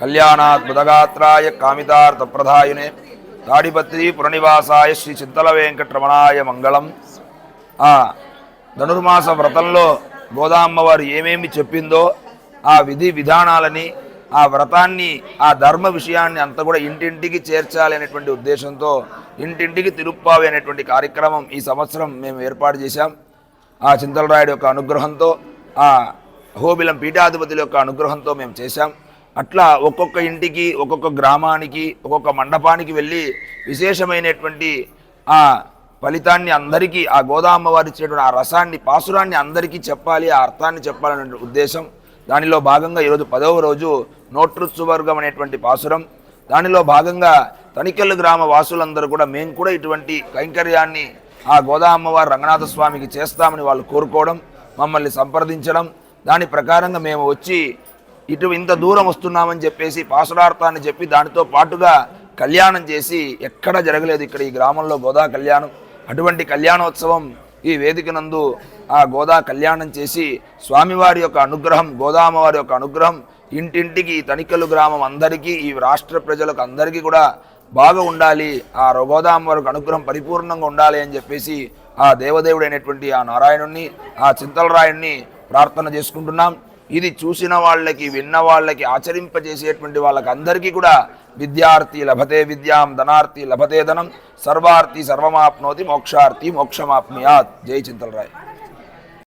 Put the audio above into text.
కళ్యాణాత్ బుధగాత్రాయ కామితార్థప్రదాయునే తాడిపత్రి పురనివాసాయ శ్రీ చింతల వెంకటరమణాయ మంగళం. ఆ ధనుర్మాస వ్రతంలో గోదామ్మవారు ఏమేమి చెప్పిందో ఆ విధి విధానాలని ఆ వ్రతాన్ని ఆ ధర్మ విషయాన్ని అంతా కూడా ఇంటింటికి చేర్చాలి అనేటువంటి ఉద్దేశంతో ఇంటింటికి తిరుప్పావి అనేటువంటి కార్యక్రమం ఈ సంవత్సరం మేము ఏర్పాటు చేశాం. ఆ చింతలరాయుడు యొక్క అనుగ్రహంతో ఆ హోబిలం పీఠాధిపతుల యొక్క అనుగ్రహంతో మేము చేశాం. అట్లా ఒక్కొక్క ఇంటికి ఒక్కొక్క గ్రామానికి ఒక్కొక్క మండపానికి వెళ్ళి విశేషమైనటువంటి ఆ ఫలితాన్ని అందరికీ ఆ గోదామ్మవారి ఇచ్చినటువంటి ఆ రసాన్ని పాసురాన్ని అందరికీ చెప్పాలి ఆ అర్థాన్ని చెప్పాలనే ఉద్దేశం. దానిలో భాగంగా ఈరోజు పదవ రోజు నోట్రుత్సువర్గం అనేటువంటి పాసురం దానిలో భాగంగా తనికెళ్ళు గ్రామ వాసులందరూ కూడా మేము కూడా ఇటువంటి కైంకర్యాన్ని ఆ గోదామ్మవారి రంగనాథ స్వామికి చేస్తామని వాళ్ళు కోరుకోవడం మమ్మల్ని సంప్రదించడం దాని ప్రకారంగా మేము వచ్చి ఇటు ఇంత దూరం వస్తున్నామని చెప్పేసి పాసురార్థాన్ని చెప్పి దానితో పాటుగా కళ్యాణం చేసి ఎక్కడ జరగలేదు ఇక్కడ ఈ గ్రామంలో గోదా కళ్యాణం. అటువంటి కళ్యాణోత్సవం ఈ వేదిక నందు ఆ గోదా కళ్యాణం చేసి స్వామివారి యొక్క అనుగ్రహం గోదామవారి యొక్క అనుగ్రహం ఇంటింటికి తణికలు తనికలు గ్రామం అందరికీ ఈ రాష్ట్ర ప్రజలకు అందరికీ కూడా బాగా ఉండాలి. ఆ గోదామవారికి అనుగ్రహం పరిపూర్ణంగా ఉండాలి అని చెప్పేసి ఆ దేవదేవుడైనటువంటి ఆ నారాయణుణ్ణి ఆ చింతలరాయుణ్ణి ప్రార్థన చేసుకుంటున్నాం. ఇది చూసిన వాళ్ళకి విన్న వాళ్ళకి ఆచరింపజేసేటువంటి వాళ్ళకి అందరికీ కూడా విద్యార్థి లభతే విద్యాం ధనార్థి లభతే ధనం సర్వార్థి సర్వమాప్నోతి మోక్షార్థి మోక్షమాప్నుయాత్. జై చింతలరాయ్.